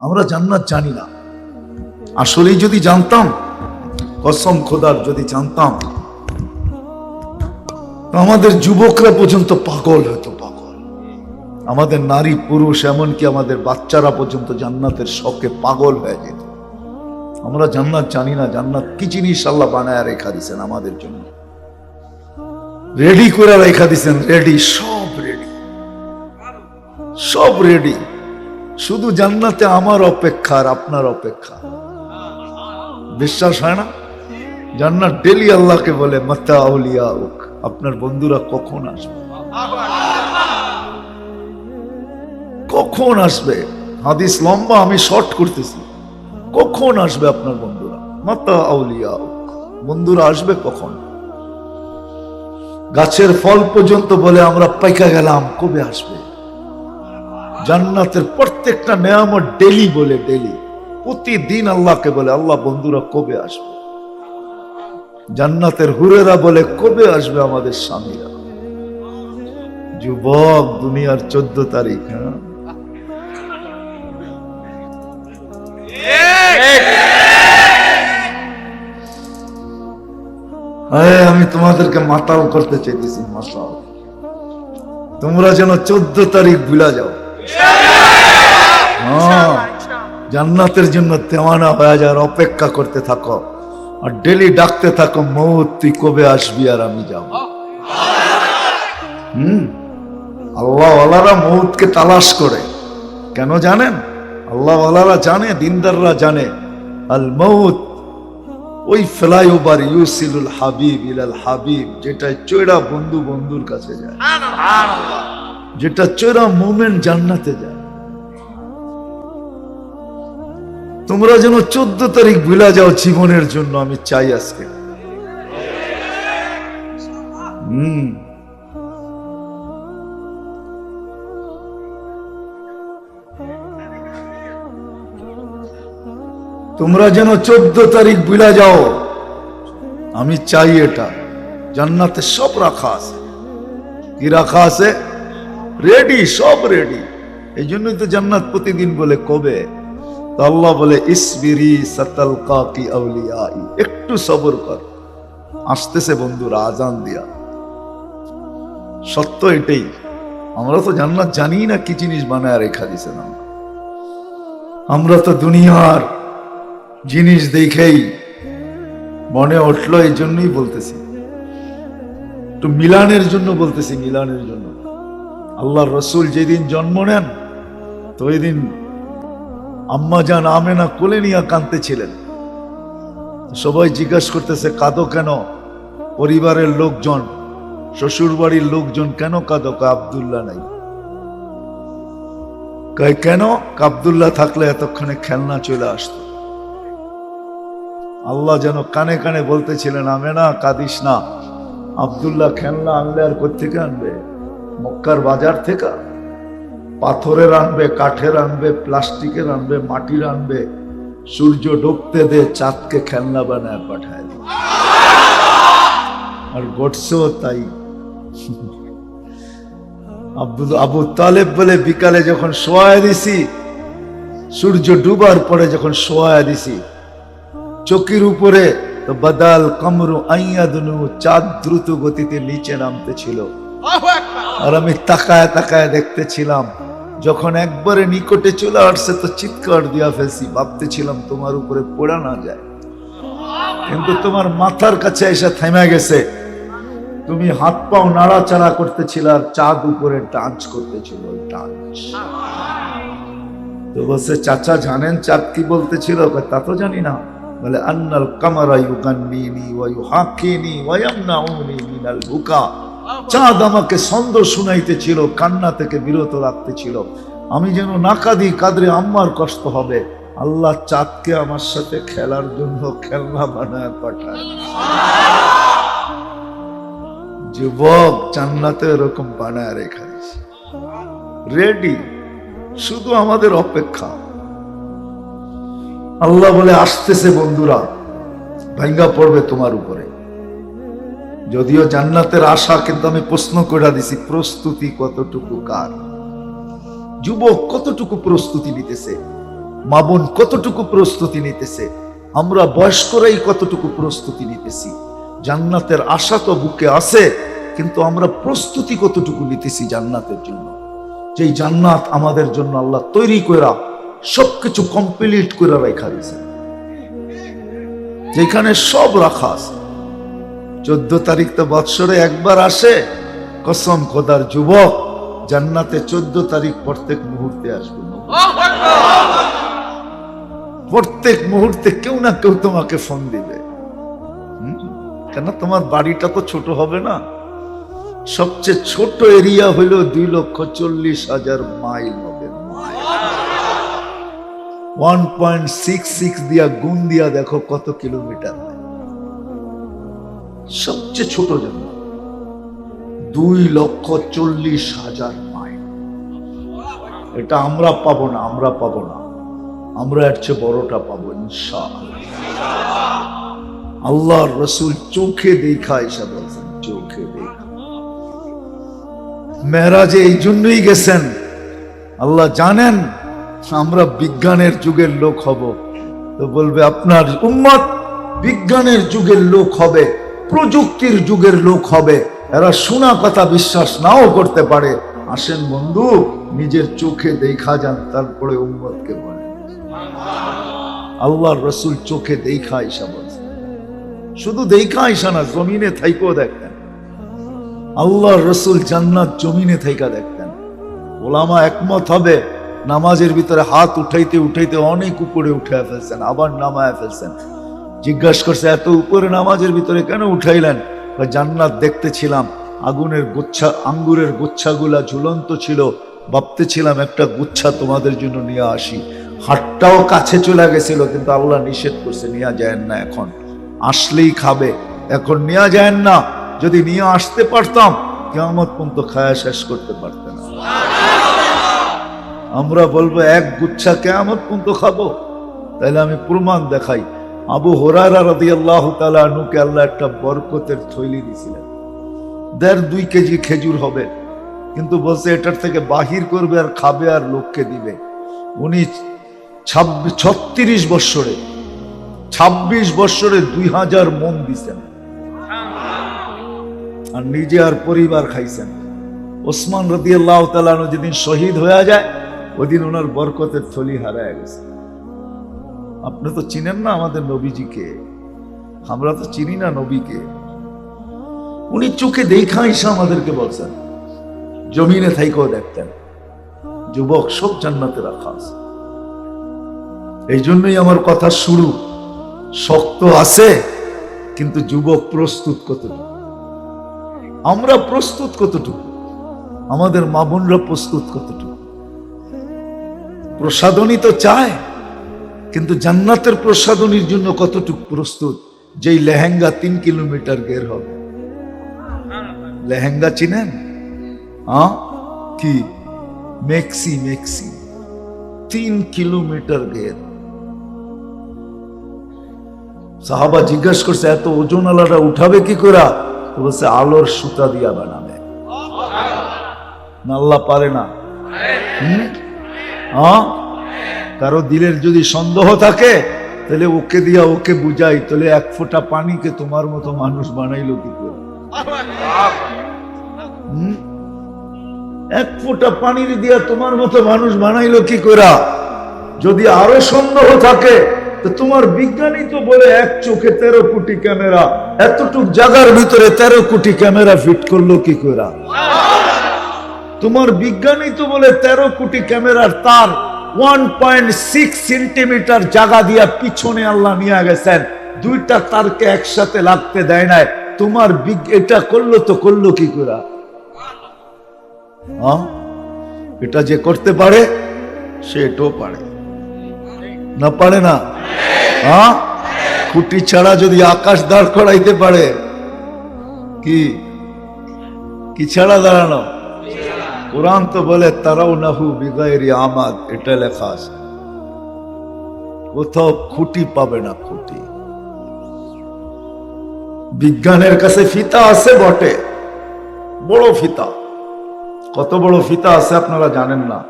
আমরা জান্নাত জানি না। আসলেই যদি জানতাম, কসম খোদার যদি জানতাম, আমাদের যুবকরা পর্যন্ত পাগল হতো, পাগল। আমাদের নারী, পুরুষ, এমনকি আমাদের বাচ্চারা পর্যন্ত জান্নাতের শখে পাগল হয়ে যেত। আমরা জান্নাত জানি না, জান্নাত কি জিনিস আল্লাহ বানায় রেখা দিছেন আমাদের জন্য। রেডি করে রেখা দিছেন রেডি সব রেডি সব রেডি শুধু জান্নাতে আমার অপেক্ষা আর আপনার অপেক্ষা। বিশ্বাস হয় না? জান্নাত ডেলি আল্লাহকে বলে, মাতা আউলিয়া উক আপনার বন্ধুরা কখন আসবে? কখন আসবে? হাদিস লম্বা, আমি শর্ট করতেছি। কখন আসবে আপনার বন্ধুরা? মাতা আউলিয়া উক বন্ধুরা আসবে কখন? গাছের ফল পর্যন্ত বলে, আমরা পাইকা গেলাম, কবে আসবে? জান্নাতের প্রত্যেকটা নেয়ামত ডেলি বলে, ডেলি। প্রতিদিন আল্লাহকে বলে, আল্লাহ বন্ধুরা, কবে আসবে? জান্নাতের হুরেরা বলে, কবে আসবে আমাদের স্বামীরা? যুবক, দুনিয়ার চোদ্দ তারিখ হ্যাঁ? আমি তোমাদেরকে মাতাল করতে চাইতেছি মাতাল তোমরা যেন চোদ্দ তারিখ ভুলা যাও। জান্নাতের জন্য তেমানা হয়ে যাওয়ার অপেক্ষা করতে থাকো। আর ডেলি ডাকতে থাকো মৌত তুই কবে আসবি আর আমি যাব? হুম আল্লাহ আল্লাহরা মৌতকে তালাশ করে। কেন জানেন? আল্লাহ আল্লাহরা জানে দিনদাররা জানে। আল মৌত ওই ফ্লাইওভার ইউসিলুল হাবিব ইলাল হাবিব যেটা চৈরা বন্ধু বন্ধুর কাছে যায়। যেটা চোরা মোমেন্ট জান্নাতে যায়। তোমরা যেন চোদ্দ তারিখ ভুলা যাও জীবনের জন্য, আমি চাই আজকে। হম। তোমরা যেন চোদ্দ তারিখ ভুলা যাও, আমি চাই এটা। জান্নাতে সব রাখা আছে। কি রাখা আছে? রেডি সব রেডি এই জন্যই তো জান্নাত প্রতিদিন বলে কবে? আল্লাহ বলে, ইসবিরি সাতাল কাকি আউলিয়াই। একটু সবর কর। আসতেছে বন্ধুরা, আজান দিয়া। সত্য এটাই। আমরা তো জান্নাত জানি না কি জিনিস বানায় রেখা দিছে না আমরা তো দুনিয়ার জিনিস দেখেই মনে উঠল এই জন্যই বলতেছি। একটু মিলানের জন্য বলতেছি, মিলানের জন্য। আল্লাহ রসুল যেদিন জন্ম নেন, তো ওই দিন আম্মা যান আমেনা কোলে নিয়ে কাঁদতেছিলেন। সবাই জিজ্ঞাসা করতেছে, কাঁদো কেন? পরিবারের লোকজন শ্বশুর বাড়ির লোকজন কেন কাঁদো? কা আবদুল্লাহ নাই। কেন? আবদুল্লাহ থাকলে এতক্ষণে খেলনা চলে আসতো। আল্লাহ যেন কানে কানে বলতেছিলেন, আমেনা, কাঁদিস না। আবদুল্লাহ খেলনা আনলে আর কোথেকে আনবে? মক্কার বাজার থেকে পাথরের আনবে কাঠের আনবে প্লাস্টিকের আনবে মাটির আনবে, সূর্য ডুবতে দে, চাঁদকে খেলনা বানায় পাঠায়। আর গটছেও তাই আব্দুল আবু তালেব বলে, বিকালে যখন শোয়া দিছি, সূর্য ডুবার পরে যখন শোয়া দিছি, চকির উপরে বাদাল কমরু আইয়াদনু, চাঁদ দ্রুত গতিতে নিচে নামতে ছিল আর আমি তাকায় তাকায় দেখতেছিলাম, যখন একবারে নিকটে চলে আসছে তো চিৎকার দিয়া ফেলছি, ভাবতেছিলাম তোমার উপরে পড়া না যায়। কিন্তু তোমার মাথার কাছে এসে থেমে গেছে। তুমি হাত পাও নাড়াচাড়া করতেছিল আর চাঁদ উপরে ডান্স করতেছিল ডান্স। তো বলছে, চাচা জানেন চাঁদ কি বলতেছিল? তা তো জানি না। বলে, আন্নাল কামারা ইউগান্নিনি ওয়া ইউহাকিনি ওয়া ইয়ামনাউনি মিনাল বুকা। চাঁদ আমাকে ছন্দ শুনাইতেছিল, কান্না থেকে বিরত রাখতেছিল। আমি যেন না কাঁদি, কাদরে আম্মার কষ্ট হবে। আল্লাহ চাঁদকে আমার সাথে খেলার জন্য খেলনা বানায় পাঠায়। যুবক জান্নাতে এরকম বানায় রেখা রেডি শুধু আমাদের অপেক্ষা। আল্লাহ বলে, আসতেছে বন্ধুরা ভাঙ্গা পড়বে তোমার উপরে। যদিও জান্নাতের আশা, কিন্তু আমি প্রশ্ন করে দিছি, প্রস্তুতি কতটুকু কার? যুবক কতটুকু প্রস্তুতি নিতেছে? মা বোন কতটুকু প্রস্তুতি নিতেছে? আমরা বয়স্করাই কতটুকু প্রস্তুতি নিতেছি? জান্নাতের আশা তো বুকে আছে, কিন্তু আমরা প্রস্তুতি কতটুকু নিতেছি জান্নাতের জন্য? যেই জান্নাত আমাদের জন্য আল্লাহ তৈরি করা সবকিছু কমপ্লিট করে রেখা দিয়েছে। যেখানে সব রাখা আছে। চোদ্দ তারিখ তো বৎসরে একবার আসে। কসম খোদার যুবক, জান্নাতে চোদ্দ তারিখ প্রত্যেক মুহূর্তে আসবে। প্রত্যেক মুহূর্তে কেউ না কেউ তোমাকে ফোন দিবে। কেন তোমার বাড়িটা তো ছোট হবে না। সবচেয়ে ছোট এরিয়া হইল দুই লক্ষ চল্লিশ হাজার মাইল হবে। ওয়ান পয়েন্ট সিক্স সিক্স দিয়া গুণ দিয়া দেখো কত কিলোমিটার। সবচেয়ে ছোট জন্য দুই লক্ষ চল্লিশ হাজার মাইল। এটা আমরা পাবো না, আমরা পাবো না। আমরা এর চেয়ে বড়টা পাবো, ইনশাআল্লাহ। আল্লাহর রসুল চোখে দেখা এসে বলছেন চোখে দেখা। মেহরাজে এই জন্যই গেছেন। আল্লাহ জানেন, আমরা বিজ্ঞানের যুগের লোক হব। তো বলবে, আপনার উম্মত বিজ্ঞানের যুগের লোক হবে। প্রযুক্তির যুগের লোক হবে। এরা শোনা কথা বিশ্বাস নাও করতে পারে। আসেন বন্ধু, নিজের চোখে দেখা যান তারপরে উম্মতকে বলেন আল্লাহর রসুল চোখে দেখা ইসা বলছে শুধু দেখা ইসা না, জমিনে থাইকো দেখতেন। আল্লাহর রসুল জান্নাত জমিনে থাইকা দেখতেন। ওলামা একমত হবে, নামাজের ভিতরে হাত উঠাইতে উঠাইতে অনেক উপরে উঠে ফেলছেন, আবার নামায় ফেলছেন। জিজ্ঞাসা করছে, এত উপরে নামাজের ভিতরে কেন উঠাইলেন? জান্নাত দেখতেছিলাম, আগুনের গুচ্ছা, আঙ্গুরের গুচ্ছাগুলা ঝুলন্ত ছিল, ভাবতেছিলাম একটা গুচ্ছা তোমাদের জন্য নিয়ে আসি। হাটটাও কাছে চলে গেছিল, কিন্তু আল্লাহ নিষেধ করছে, নিয়ে যায় না এখন, আসলেই খাবে, এখন নেওয়া যায় না, যদি নিয়ে আসতে পারতাম কেমন পর্যন্ত খায়া শেষ করতে পারতে না। আমরা বলব, এক গুচ্ছা কেমন পর্যন্ত খাব। তাহলে আমি প্রমাণ দেখাই আবু হোরারা রাদি আল্লাহ তালুকে আল্লাহ একটা বরকতের থৈলি দিছিলেন। দেড় দুই কেজি খেজুর হবে, কিন্তু বলছে এটার থেকে বাহির করবে আর খাবে আর লোককে দিবে। উনি ছাব্বিশ ছত্রিশ বৎসরে, ছাব্বিশ বৎসরে দুই হাজার মন দিছেন। আর নিজে আর পরিবার খাইছেন। ওসমান রদি আল্লাহ তালানো যেদিন শহীদ হয়ে যায়, ওদিন ওনার বরকতের থলি হারায় গেছে। আপনি তো চিনেন না আমাদের নবীজিকে। আমরা তো চিনি না নবীকে। উনি চোখে দেখা এসে আমাদেরকে বলছেন, জমিনে থাইকেও দেখতেন, যুবক সব জান্নাতে রাখা আছে। এই জন্যই আমার কথা শুরু। শক্ত আছে, কিন্তু যুবক প্রস্তুত কতটুকু? আমরা প্রস্তুত কতটুকু? আমাদের মা বোনরা প্রস্তুত কতটুকু? প্রসাদনী তো চায়। কিন্তু জান্নাতের প্রসাদনীর জন্য কতটুকু প্রস্তুত? যেই লেহেঙ্গা তিন কিলোমিটার গের হবে। লেহেঙ্গা চিনেন? কি? Maxi maxi. তিন কিলোমিটার গের সাহাবা জিজ্ঞাসা করছে এত ওজন আলাদা উঠাবে কি করে? তো বলছে আলোর সুতা দিয়া বানাবে। না আল্লাহ পারে না। হুম? কারও দিলের যদি সন্দেহ থাকে, তাহলে ওকে দিয়া ওকে বুঝাই, তাহলে এক ফোঁটা পানিকে তোমার মতো মানুষ বানাইলো কি করে? এক ফোঁটা পানির দিয়া তোমার মতো মানুষ বানাইলো কি করে যদি আরও সন্দেহ থাকে, তো তোমার বিজ্ঞানী তো বলে এক চোখে তেরো কোটি ক্যামেরা, এতটুক জায়গার ভিতরে তেরো কোটি ক্যামেরা ফিট করল কি করে তোমার বিজ্ঞানী তো বলে তেরো কোটি ক্যামেরার তার ওয়ান পয়েন্ট সিক্স সেন্টিমিটার জায়গা দিয়া পিছনে আল্লাহ নিয়ে গেছেন। দুইটা তারকে একসাথে লাগতে দেয় নাই। তোমার এটা করল তো করল কি করে? হ্যাঁ? এটা যে করতে পারে সে এটাও পারে। না পারে না? হ্যাঁ? খুঁটি ছাড়া যদি আকাশ দাঁড় করাইতে পারে, কি? কি ছাড়া দাঁড়ানো? কোরআন তো বলে তারাও নাহু বিগাইরি আমাদ, এটা লেখা আছে। কোথাও খুঁটি পাবে না খুঁটি। বিজ্ঞানের কাছে ফিতা আছে বটে, বড় ফিতা। কত বড় ফিতা আছে আপনারা জানেন না।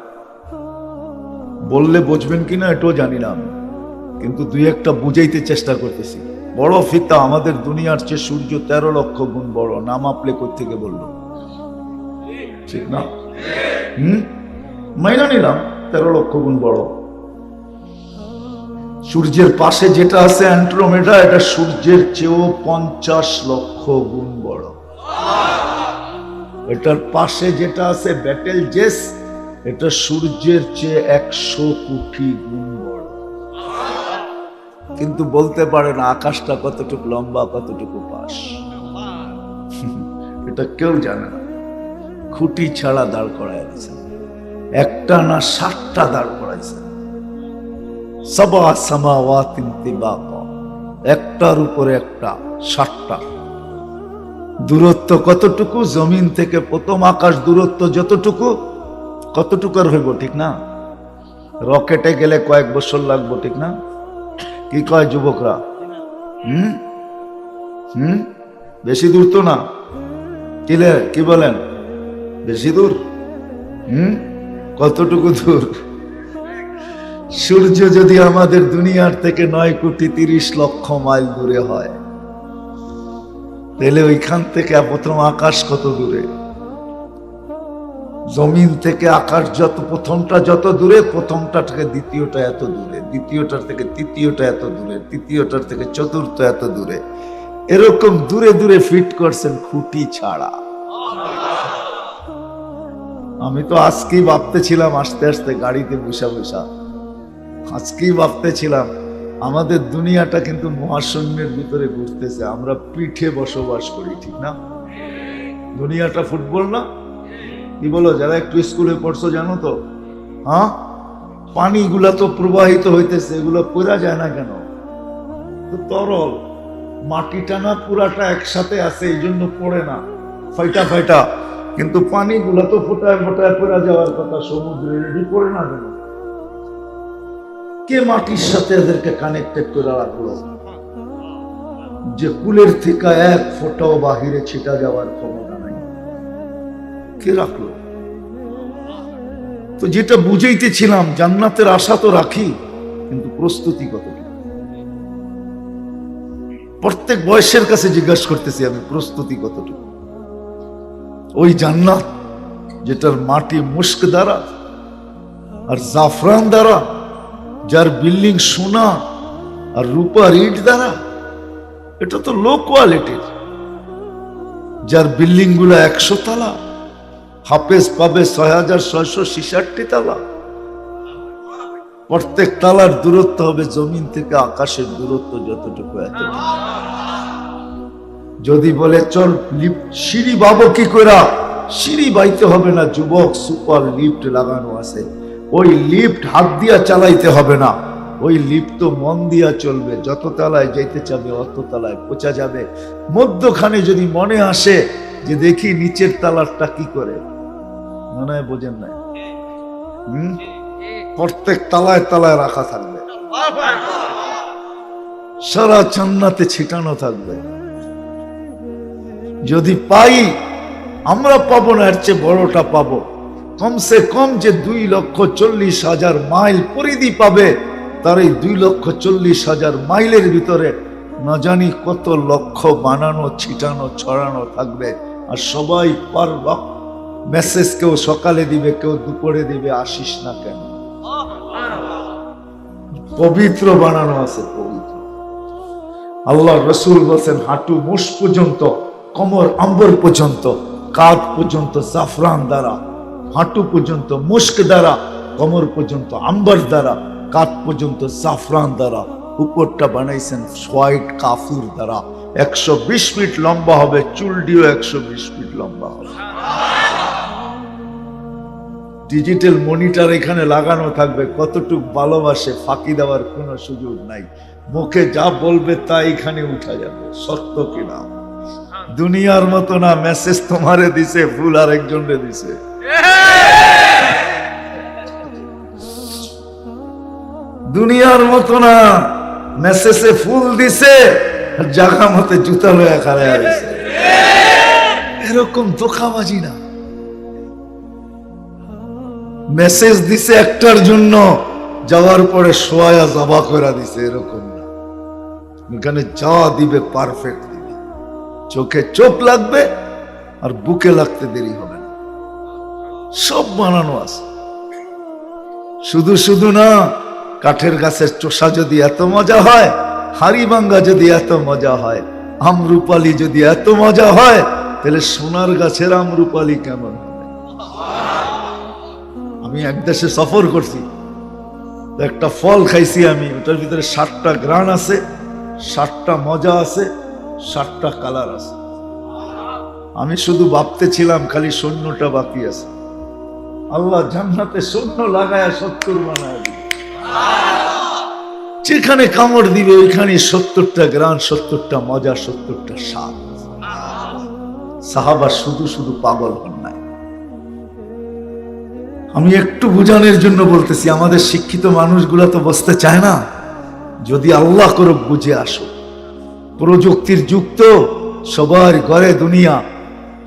বললে বুঝবেন কিনা এটাও জানি না আমি। কিন্তু দুই একটা বুঝাইতে চেষ্টা করতেছি। বড় ফিতা আমাদের দুনিয়ার চেয়ে সূর্য তেরো লক্ষ গুণ বড়, নাম আপলে থেকে বলল ঠিক না? মাইনা নিলাম। তেরো লক্ষ গুণ বড়। সূর্যের পাশে যেটা আছে অ্যান্ট্রোমেডা এটা সূর্যের চেয়েও পঞ্চাশ লক্ষ গুণ বড়। এটার পাশে যেটা আছে ব্যাটেল জেস, এটা সূর্যের চেয়ে একশো কোটি গুণ বড়। কিন্তু বলতে পারে না আকাশটা কতটুকু লম্বা, কতটুকু পাশ। এটা কেউ জানে না। খুঁটি ছাড়া দাঁড় করায় একটা না সাতটা দাঁড় করাইছে। সবা সামাওয়াতিন তিবাকা একটার উপরে একটা ষাটটা দূরত্ব কতটুকু? জমিন থেকে প্রথম আকাশ দূরত্ব যতটুকু কতটুকু আর হইব ঠিক না? রকেটে গেলে কয়েক বছর লাগবো ঠিক না? কি কয় যুবকরা? হুম? হুম? বেশি দূর তো না। কি বলেন? বেশি দূর? হুম? কতটুকু দূর? সূর্য যদি আমাদের দুনিয়ার থেকে নয় কোটি তিরিশ লক্ষ মাইল দূরে হয়, তাহলে ওইখান থেকে প্রথম আকাশ কত দূরে? জমিন থেকে আকাশ যত, প্রথমটা যত দূরে, প্রথমটা থেকে দ্বিতীয়টা এত দূরে, দ্বিতীয়টার থেকে তৃতীয়টা এত দূরে, তৃতীয়টার থেকে চতুর্থ এত দূরে। এরকম দূরে দূরে ফিট করছেন খুঁটি ছাড়া। আমি তো আজকেই ভাবতেছিলাম আস্তে আস্তে গাড়িতে বসা বসা। আজকেই ভাবতেছিলাম, আমাদের দুনিয়াটা কিন্তু মহাশূন্যের ভিতরে ঘুরতেছে, আমরা পিঠে বসবাস করি, ঠিক না? দুনিয়াটা ফুটবল না? কি বলো, যারা একটু স্কুলে পড়ছো জানো তো? হ্যাঁ? পানিগুলা তো প্রবাহিত হইতেছে, এগুলো পড়া যায় না কেন? তো তরল মাটিটা না পুরাটা একসাথে আছে এই জন্য পড়ে না। ফাইটা ফাইটা। কিন্তু পানিগুলো তো ফোটায় ফোটায় পড়া যাওয়ার কথা সমুদ্রে রেডি পড়ে না কেন কে মাটির সাথে এদেরকে কানেক্টেড করে রাখল? যে কুলের থেকে এক ফোটাও বাহিরে ছিটা যাওয়ার ক্ষমতা নাই। কে রাখল? তো যেটা বুঝাইতেছিলাম, জান্নাতের আশা তো রাখি, কিন্তু প্রস্তুতি কত প্রত্যেক বয়সের কাছে জিজ্ঞাসা করতেছি আমি, প্রস্তুতি কতটুকু? ওই জান্নাত যেটার মাটি মুস্ক দ্বারা আর জাফরান দ্বারা, যার বিল্ডিং সোনা আর রূপার ইট দ্বারা, এটা তো লো কোয়ালিটির যার বিল্ডিংগুলো একশো তালা, হাফেজ পাবে ছয় হাজার ছয়শো ছিষাটটি তালা। প্রত্যেক তালার দূরত্ব হবে জমিন থেকে আকাশের দূরত্ব যতটুকু এত যদি বলে, চল লিফট সিঁড়ি বাবো কি করা সিঁড়ি বাইতে হবে না, যুবক সুপার লিফট লাগানো আছে। ওই লিফট হাত দিয়া চালাইতে হবে না। ওই লিফট তো মন দিয়া চলবে, যত তলায় যাইতে চাবে অত তলায় পচা যাবে। মধ্যখানে যদি মনে আসে যে দেখি নিচের তালারটা কি করে, মনে হয় বোঝেন নাই? হম? প্রত্যেক তালায় তালায় রাখা থাকবে। সারা চান্নাতে ছিটানো থাকবে। যদি পাই, আমরা পাবো না, এর চেয়ে বড়টা পাবো। কমসে কম যে দুই লক্ষ চল্লিশ হাজার মাইল পরিধি পাবে, তার এই দুই লক্ষ চল্লিশ হাজার মাইলের ভিতরে না জানি কত লক্ষ বানানো, ছিটানো, ছড়ানো থাকবে। আর সবাই পার মেসেজ কেউ সকালে দিবে, কেউ দুপুরে দিবে, আসিস না কেন? পবিত্র বানানো আছে, পবিত্র। আল্লাহ রসুল বলছেন, হাঁটু মুষ পর্যন্ত কমর, আম্বর পর্যন্ত, কাঁধ পর্যন্ত, জাফরান দ্বারা, হাঁটু পর্যন্ত মুস্ক দ্বারা, কমর পর্যন্ত, আম্বার দ্বারা কাত পর্যন্ত, জাফরান দ্বারা, উপরটা বানাইছেন হোয়াইট কাফুর দ্বারা। একশো বিশ ফিট লম্বা হবে চুলডিও একশো বিশ ফিট লম্বা হবে। ডিজিটাল মনিটর এখানে লাগানো থাকবে, কতটুক ভালোবাসে ফাঁকি দেওয়ার কোনো সুযোগ নাই। মুখে যা বলবে তা এখানে উঠা যাবে সত্য কিনা। দুনিয়ার মতো না মেসেজ তোমারে দিছে ফুল আর একজনরে দিছে। দুনিয়ার মতো না মেসেজে ফুল দিছে জায়গা মতে জুতা লয়া খারায় আছে এরকম ধোকাবাজি না। মেসেজ দিছে একটার জন্য, যাওয়ার পরে সোয়া জবা করে দিছে, এরকম না। এখানে যা দিবে পারফেক্ট চোখে চোখ লাগবে আর বুকে লাগতে দেরি হবে না। সব বানানো আছে। শুধু শুধু না, কাঠের গাছের চোষা যদি এত মজা হয় হাড়িভাঙ্গা যদি এত মজা হয়, আমরুপালি যদি এত মজা হয়, তাহলে সোনার গাছের আমরুপালি কেমন আমি এক দেশে সফর করছি। একটা ফল খাইছি আমি, ওটার ভিতরে ষাটটা গ্রান আছে ষাটটা মজা আছে ষাটটা কালার আছে। আমি শুধু ভাবতেছিলাম খালি সৈন্যটা বাকি আছে। আল্লাহ জান্নাতে সৈন্য লাগায় সত্তর বানায় যেখানে কামড় দিবে ওইখানে সত্তরটা গ্রান সত্তরটা মজা, সত্তরটা স্বাদ। সাহাবা শুধু শুধু পাগল হন নাই। আমি একটু বোঝানোর জন্য বলতেছি, আমাদের শিক্ষিত মানুষগুলা তো বসতে চায় না। যদি আল্লাহ করে বুঝে আসো প্রযুক্তির যুগ তো, সবার ঘরে দুনিয়া।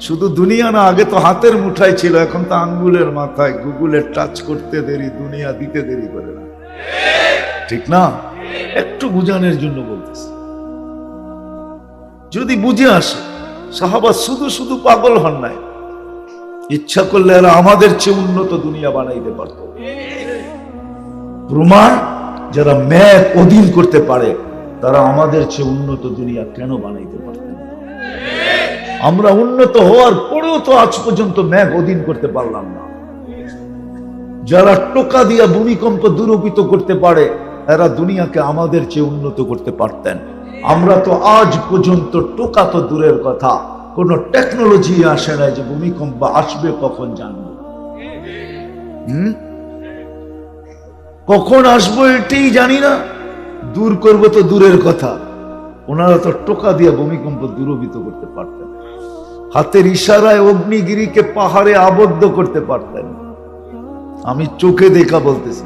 শুধু দুনিয়া না, আগে তো হাতের মুঠাই ছিল, এখন তো আঙ্গুলের মাথায় গুগলের টাচ করতে দেরি, দুনিয়া দিতে দেরি করে না। ঠিক না? একটু বুঝানোর জন্য বলতেছি। যদি বুঝে আসে, সাহাবা শুধু শুধু পাগল হন নাই। ইচ্ছা করলে এরা আমাদের চেয়ে উন্নত দুনিয়া বানাইতে পারত। প্রমাণ যারা ম্যাপ অধীন করতে পারে তারা আমাদের চেয়ে উন্নত দুনিয়া কেন বানাইতে পারতেন আমরা উন্নত হওয়ার পরেও তো আজ পর্যন্ত ম্যাপ অধীন করতে পারলাম না। যারা টোকা দিয়া ভূমিকম্প দুরূপিত করতে পারে, এরা দুনিয়াকে আমাদের চেয়ে উন্নত করতে পারতেন। আমরা তো আজ পর্যন্ত টোকা তো দূরের কথা, কোন টেকনোলজি আসে না যে ভূমিকম্প আসবে কখন জানব। কখন আসব এটাই জানি না। দূর করব তো দূরের কথা। ওনারা তো টোকা দিয়ে ভূমিকম্প দূরবিত করতে পারতেন। হাতের ইশারায় অগ্নিগিরিকে পাহাড়ে আবদ্ধ করতে পারতেন। আমি চোখে দেখা বলতেছি,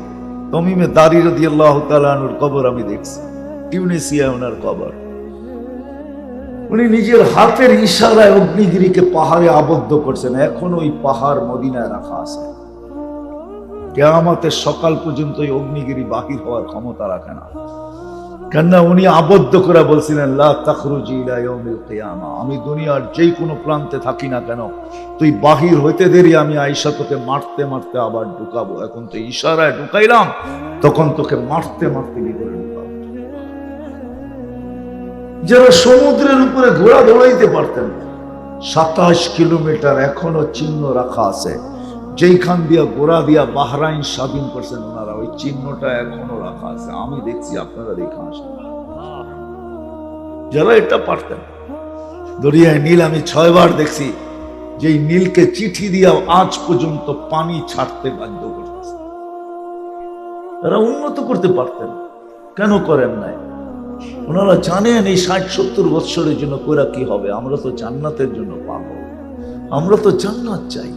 তমিমে দাঁড়িয়ে দিয়ে আল্লাহ তালানুর কবর আমি দেখছি টিউনেসিয়া ওনার কবর। উনি নিজের হাতের ইশারায় অগ্নিগিরিকে পাহাড়ে আবদ্ধ করছেন, এখন ওই পাহাড় মদিনায় রাখা আছে। কেয়ামতের সকাল পর্যন্ত ওই অগ্নিগিরি বাহির হওয়ার ক্ষমতা রাখে না। কেননা উনি আবদ্ধ করে বলছিলেন আমি দুনিয়ার যেই কোনো প্রান্তে থাকি না কেন, তুই বাহির হইতে দেরি, আমি আইসা তোকে মারতে মারতে আবার ঢুকাবো। এখন তো ইশারায় ঢুকাইলাম, তখন তোকে মারতে মারতে যারা সমুদ্রের উপরে ঘোড়া দৌড়াইতে পারতেন সাতাশ কিলোমিটার এখনও চিহ্ন রাখা আছে। যেইখান দিয়া গোড়া দিয়া বাহরাইন স্বাধীন করছেন ওনারা, ওই চিহ্নটা এখনও রাখা আছে। আমি দেখছি আপনারা দেখে আসেন যারা এটা পারতেন, দরিয়ায় নীল আমি ছয়বার দেখছি যে নীলকে চিঠি দিয়া আজ পর্যন্ত পানি ছাড়তে বাধ্য করতেছে। তারা উন্নত করতে পারতেন, কেন করেন নাই? ওনারা জানেন এই ষাট সত্তর বৎসরের জন্য কোরা কি হবে? আমরা তো জান্নাতের জন্য পাবো আমরা তো জান্নাত চাই।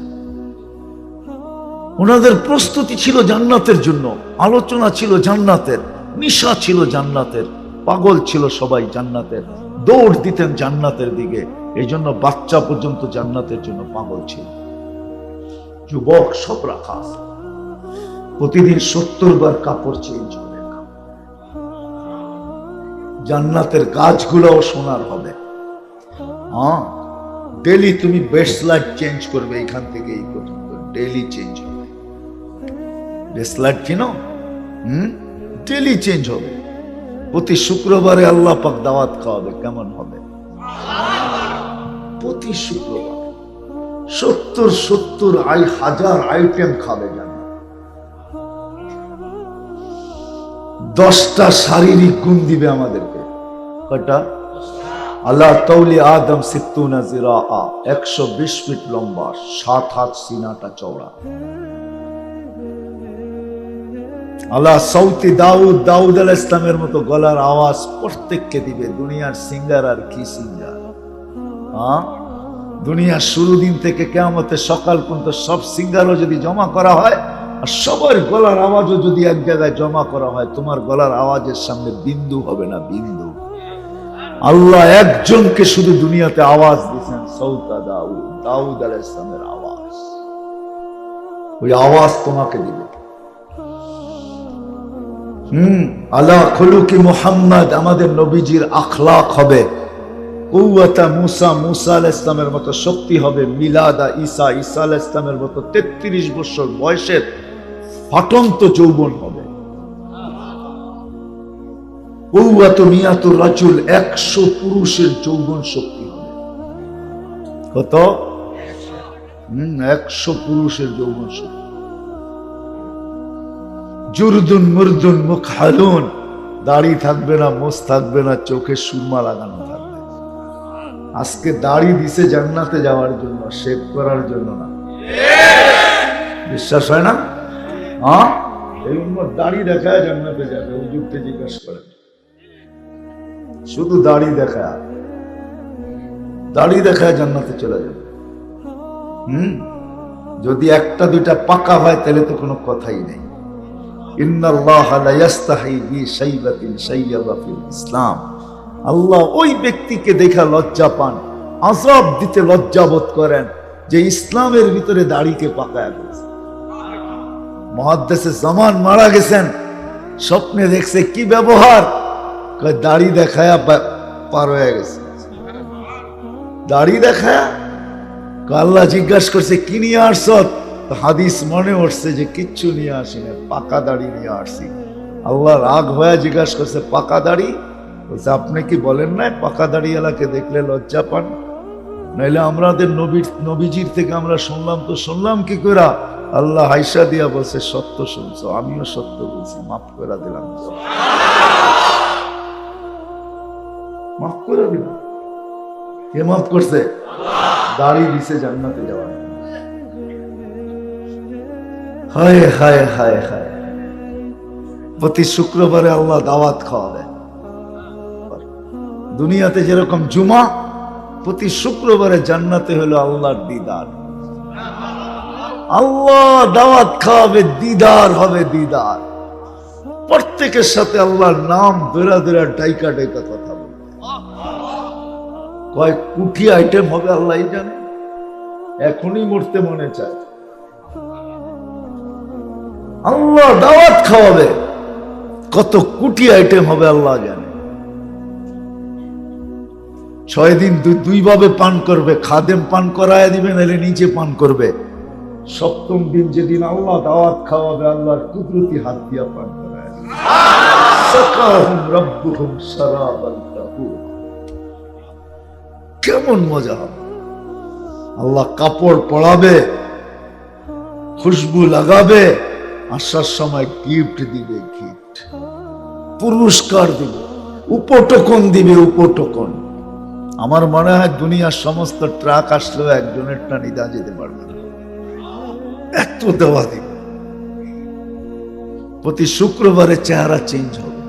ওনাদের প্রস্তুতি ছিল জান্নাতের জন্য, আলোচনা ছিল জান্নাতের, নিশা ছিল জান্নাতের, পাগল ছিল সবাই জান্নাতের, দৌড় দিতেন জান্নাতের দিকে। এই জন্য বাচ্চা পর্যন্ত জান্নাতের জন্য পাগল ছিল। যুবক সব রাখা প্রতিদিন সত্তর বার কাপড় চেঞ্জ হবে জান্নাতের গাছগুলোও সোনার হবে। হ্যাঁ ডেলি তুমি বেস্ট লাইট চেঞ্জ করবে এখান থেকে এই পর্যন্ত, ডেলি চেঞ্জ হবে বেস্ট লাইট চিনো হুম? ডেলি চেঞ্জ হবে। প্রতি শুক্রবারে আল্লাহ পাক দাওয়াত খাওয়াবে, কেমন হবে? প্রতি শুক্রবার। সত্তর সত্তর, আই, হাজার আইটেম খাবে জানো। দশটা শারীরিক গুণ দিবে আমাদেরকে। কয়টা? আল্লাহ তৌলি আদম সিত্তুনা জিরা একশো বিশ ফিট লম্বা, সাত হাত সিনাটা চওড়া। আল্লাহ সৌতি দাউদ দাউদ আল ইসলামের মতো গলার আওয়াজ প্রত্যেককে দিবে, দুনিয়ার সিঙ্গার আর কি সিঙ্গার হ্যাঁ? দুনিয়ার শুরু দিন থেকে কেমতে সকাল পর্যন্ত সব সিঙ্গারও যদি জমা করা হয়, আর সবার গলার আওয়াজও যদি এক জায়গায় জমা করা হয়, তোমার গলার আওয়াজের সামনে বিন্দু হবে না, বিন্দু। আল্লাহ একজনকে শুধু দুনিয়াতে আওয়াজ দিয়েছেন, সৌতা দাউদ দাউদ আল ইসলামের আওয়াজ। ওই আওয়াজ তোমাকে দিবে। হুম। আলা খুলুকি আমাদের নবীজির আখলাক হবে। কৌয়াতা মুসা মুসা আল ইসলামের মতো শক্তি হবে। মিলাদা ঈসা ঈসা আল ইসলামের মতো তেত্রিশ বছর বয়সের ফাটন্ত যৌবন হবে। কৌয়াত রাজুল একশো পুরুষের যৌবন শক্তি হবে। কত? একশো পুরুষের যৌবন শক্তি। জুরদুন মুরদুন মুখ হালুন দাড়ি থাকবে না, মোষ থাকবে না, চোখে সুরমা লাগানো থাকবে। আজকে দাড়ি দিছে জান্নাতে যাওয়ার জন্য, শেভ করার জন্য না। বিশ্বাস হয় না? হ্যাঁ? এই উম্মত দাড়ি দেখায় জান্নাতে যাবে, হুজুরকে জিজ্ঞাসা করেন শুধু দাড়ি দেখা দাড়ি দেখায় জান্নাতে চলে যাবে। হুম? যদি একটা, দুইটা পাকা হয়, তাহলে তো কোনো কথাই নেই। ইসলাম। আল্লাহ ওই ব্যক্তিকে দেখা লজ্জা পান আজাব দিতে লজ্জা বোধ করেন যে ইসলামের ভিতরে দাড়িকে পাকায় ফেলছে মহাদ্দেশে জামান মারা গেছেন, স্বপ্নে দেখছে কি ব্যবহার দাড়ি দেখায়া পার হয়ে গেছে। দাড়ি দেখায়া আল্লাহ জিজ্ঞাসা করছে, কি নিয়ে আসছ? হাদিস মনে উঠছে যে কিচ্ছু নিয়ে আসি না, পাকা দাড়ি নিয়ে আসছি আল্লাহ রাগ হয়ে জিজ্ঞাসা করছে, পাকা দাড়ি? বলছে, আপনি কি বলেন না পাকা দাড়িওয়ালাকে দেখলে লজ্জা পান? নাইলে আমাদের নবীর, নবীজির থেকে আমরা শুনলাম তো শুনলাম কি করে আল্লাহ হাইসা দিয়া বলছে, সত্য শুনছো, আমিও সত্য বলছি, মাফ করে দিলাম। মাফ করে দিলাম। কে মাফ করছে? দাড়ি দিছে জান্নাতে যাওয়ার। হায় হায় হায় হায়। প্রতি শুক্রবারে আল্লাহ দাওয়াত খাওয়াবে। দুনিয়াতে যেরকম জুমা, প্রতি শুক্রবারে জান্নাতে হলো আল্লাহর দিদার। আল্লাহ দাওয়াত খাওয়াবে, দিদার হবে দিদার। প্রত্যেকের সাথে আল্লাহর নাম দোরা দোরা ডাইকা ডাইকা কথা বলবে। কয় কুঠি আইটেম হবে আল্লাহ জানে। এখনই মরতে মনে চায়। আল্লাহ দাওয়াত খাওয়াবে। কত কুটি আইটেম হবে আল্লাহ জানে। ছয় দিন দুই- দুই ভাবে পান করবে, খাদেম পান করায় দিবে, নাহলে নিচে পান করবে। সপ্তম দিন যেদিন আল্লাহ দাওয়াত খাওয়াবে, আল্লাহর কুদরতি হাত দিয়া পান করায়। কেমন মজা হবে। আল্লাহ কাপড় পড়াবে খুশবু লাগাবে আসার সময় গিফট দিবে গিফট পুরস্কার দিবে, উপটোকন দিবে, উপটোকন। আমার মনে হয় দুনিয়ার সমস্ত ট্রাক আসলেও একজনের টা নিদা যেতে পারবে না। এত দেওয়া দিবে। প্রতি শুক্রবারে চেহারা চেঞ্জ হবে।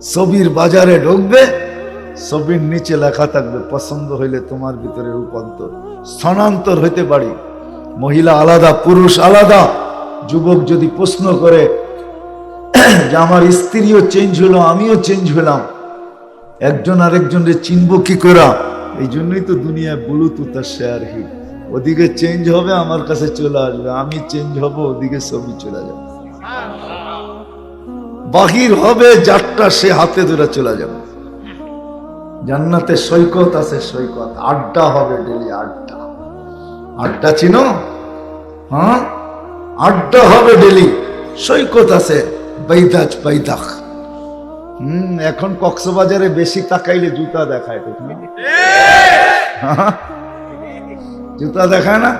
ছবির বাজারে ঢুকবে, ছবির নিচে লেখা থাকবে, পছন্দ হইলে তোমার ভিতরে রূপান্তর। স্থানান্তর হইতে পারি। মহিলা আলাদা, পুরুষ আলাদা। যুবক যদি প্রশ্ন করে, যে আমার স্ত্রীও চেঞ্জ হলো, আমিও চেঞ্জ হলাম। একজন আরেকজনের চিনব কি করা? এই জন্যই তো দুনিয়ায় ব্লুটুথ আর শেয়ার হিট ওদিকে চেঞ্জ হবে, আমার কাছে চলে আসবে। আমি চেঞ্জ হব, ওদিকে ছবি চলে যাবে। বাহির হবে যারটা সে হাতে ধরে চলে যাবে। জান্নাতে সৈকত আছে, সৈকত। আড্ডা হবে ডেলি আড্ডা। আড্ডা চিনো? হ্যাঁ? আড্ডা হবে ডেলি। সৈকত আছে বৈদাজ বৈদাখ হম এখন কক্সবাজারে বেশি তাকাইলে জুতা দেখায় তো। তুমি? জুতা দেখায় না?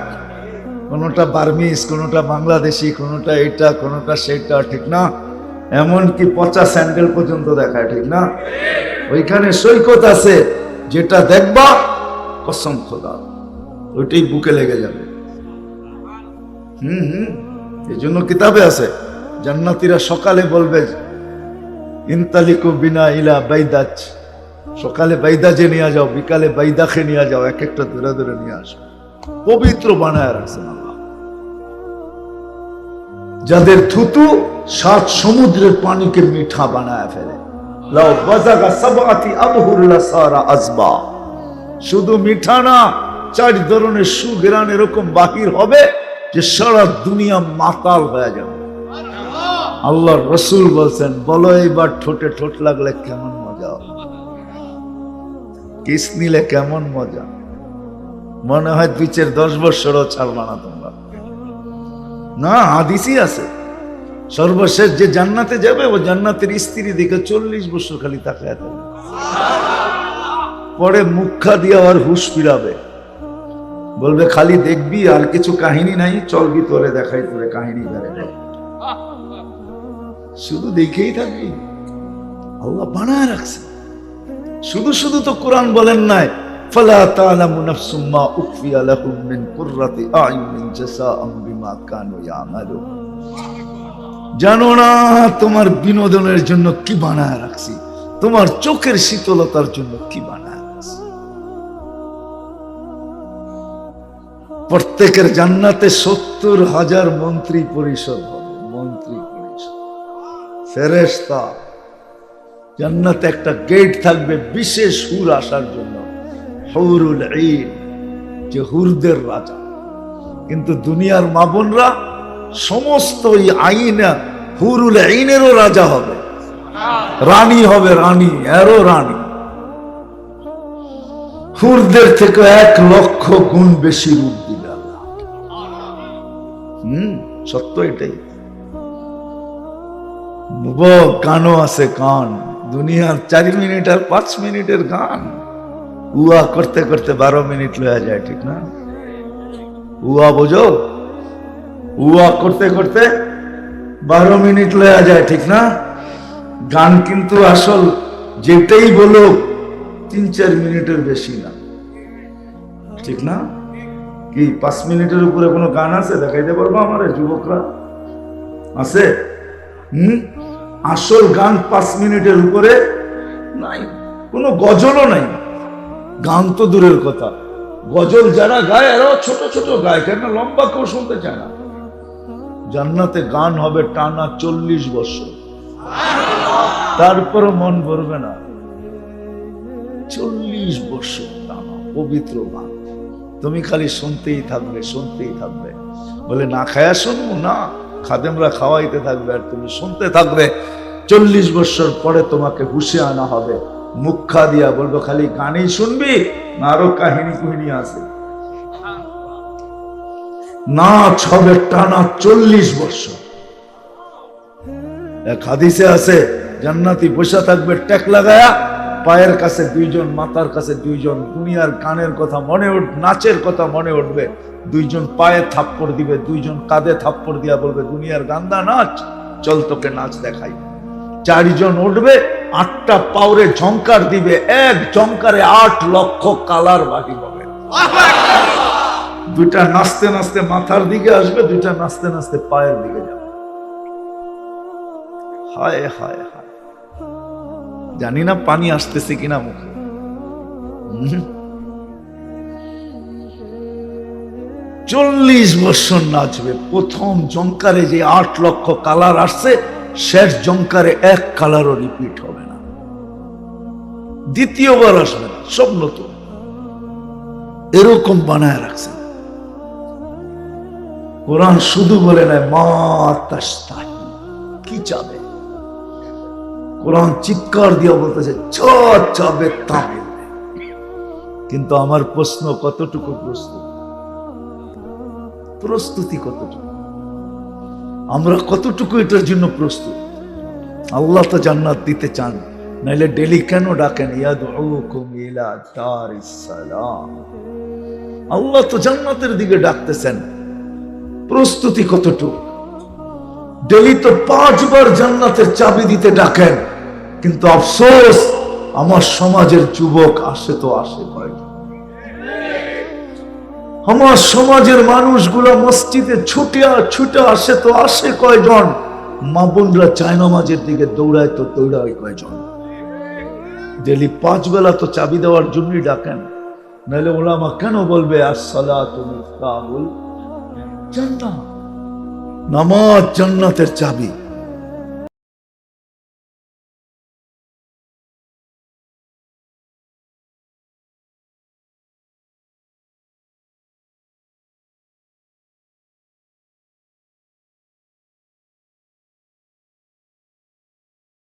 কোনোটা বার্মিস কোনোটা বাংলাদেশি কোনোটা এটা কোনোটা সেটা ঠিক না? এমনকি পচা স্যান্ডেল পর্যন্ত দেখায় ঠিক না? ওইখানে সৈকত আছে যেটা দেখবা কসম খোদা ওইটাই বুকে লেগে যাবে। হুম হুম। এই জন্য কিতাবে আছে, জান্নাতিরা সকালে বলবে, ইনতালিকু বিনা ইলা বাইদাজ সকালে বাইদাজে নিয়ে যাও, বিকালে বাইদাখে নিয়ে যাও, এক একটা দূরে দূরে নিয়ে আসো। পবিত্র বানায় রাখছেন আল্লাহ। যাদের থুতু সাত সমুদ্রের পানিকে মিঠা বানায় ফেলে। শুধু মিঠা না, চার ধরনের সুগ্রান এরকম বাহির হবে যে সারা দুনিয়া মাতাল হয়ে যাবে। আল্লাহ রসুল বলছেন, বলো এইবার ঠোঁটে ঠোঁট লাগলে কেমন মজা? কিস নিলে কেমন মজা? মনে হয় দুই চার দশ বৎসরও ছাড়বা না তোমরা। না, হাদিসই আছে। সর্বশেষ যে জান্নাতে যাবে, ও জান্নাতের স্ত্রী দিকে চল্লিশ বছর খালি তাকায় পরে মুখা দিয়ে আর হুশ ফিরাবে। বলবে, খালি দেখবি আর কিছু কাহিনী নাই, চল ভিতরে দেখাই তোরে কাহিনী বেড়ে শুধু দেখেই থাকবি। আল্লাহ বানায় রাখছে। শুধু শুধু তো কোরআন বলেন নাই জানো না তোমার বিনোদনের জন্য কি বানায় রাখছি? তোমার চোখের শীতলতার জন্য কি বানায় প্রত্যেকের জান্নাতে সত্তর হাজার মন্ত্রী পরিষদ হবে, মন্ত্রী পরিষদ। ফেরেস্তা জান্নাতে একটা গেট থাকবে বিশেষ হুর আসার জন্য। হৌরুল ঈদ, যে হুরদের রাজা। কিন্তু দুনিয়ার মাবনরা সমস্ত ওই আইনা, হুরুল আইনেরও রাজা হবে। রানী হবে রানী, এরও রানী। হুরদের থেকে এক লক্ষ গুণ বেশি রূপ দিবে হম, সত্য এটাই। কানও আছে কান। দুনিয়ার চারি মিনিট আর পাঁচ মিনিটের গান। উয়া করতে করতে বারো মিনিট লয়া যায়, ঠিক না? উয়া বোঝো? উয়া করতে করতে বারো মিনিট লয়া যায়, ঠিক না? গান কিন্তু আসল যেটাই বলো তিন চার মিনিটের বেশি না। ঠিক না? কি, পাঁচ মিনিটের উপরে কোনো গান আছে? দেখাইতে পারব আমার যুবকরা? আছে? আসল গান পাঁচ মিনিটের উপরে নাই। কোনো গজলও নাই। গান তো দূরের কথা। গজল যারা গায়, এরাও ছোট ছোট গায়। কেন লম্বা কেউ শুনতে চায় না। জান্নাতে গান হবে টানা চল্লিশ বছর। তারপরও মন ভরবে না। চল্লিশ বছর টানা পবিত্র গান তুমি খালি শুনতেই থাকবে শুনতেই থাকবে। বলে, না খায়া শুনব, না। খাদেমরা খাওয়াইতে থাকবে আর তুমি শুনতে থাকবে। চল্লিশ বছর পরে তোমাকে হুশে আনা হবে। মুখা দিয়া বলব, খালি গানই শুনবি, না আরও কাহিনী কুহিনী আছে। নাচ হবে টানা চল্লিশ বছর। এক হাদিসে আছে, জান্নাতি বসে থাকবে ট্যাক লাগায়া পায়ের কাছে দুইজন, মাথার কাছে দুইজন, দুনিয়ার গানের কথা মনে উঠ, নাচের কথা মনে উঠবে। দুইজন পায়ে থাপ্পড় দিবে, দুইজন কাঁধে থাপ্পড় দিয়া বলবে, দুনিয়ার গান্দা নাচ, চল তোকে নাচ দেখাই। চারজন উঠবে, আটটা পাউরে ঝংকার দিবে, এক ঝংকারে আট লক্ষ কালার বাকি হবে। দুইটা নাচতে নাচতে মাথার দিকে আসবে, দুইটা নাচতে নাচতে পায়ের দিকে যাবে। হায় হায় হায়। জানি না পানি আসতেছে কিনা মুখে। চল্লিশ বছর নাচবে। প্রথম জঙ্কারে যে আট লক্ষ কালার আসছে, শেষ জঙ্কারে এক কালারও রিপিট হবে না। দ্বিতীয়বার আসবে না, সব নতুন। এরকম বানায় রাখছে। কোরআন শুধু বলে নেয় মা, তাস্তাহি। কি চাবে? কোরআন চিৎকার দিয়ে বলতেছে চাবে তা কিন্তু আমার প্রশ্ন কতটুকু প্রস্তুত? প্রস্তুতি কতটুকু? আমরা কতটুকু এটার জন্য প্রস্তুত? আল্লাহ তো জান্নাত দিতে চান, নাইলে ডেলি কেন ডাকেন আল্লাহ তো জান্নাতের দিকে ডাকতেছেন, প্রস্তুতি কতটুকু? ডেলি তো পাঁচবার জান্নাতের চাবি দিতে ডাকেন কিন্তু আফসোস, আমার সমাজের যুবক আসে তো আসে কয়জন? আমার সমাজের মানুষগুলো মসজিদে ছুটে ছুটে আসে তো আসে কয়জন? মা বোনরা চায় নামাজের দিকে দৌড়ায় তো দৌড়ায় কয়জন? ডেলি পাঁচ বেলা তো চাবি দেওয়ার জন্যই ডাকেন। নাহলে ওলামা কেন বলবে আসসালা তুমি নামাজ জান্নাতের চাবি।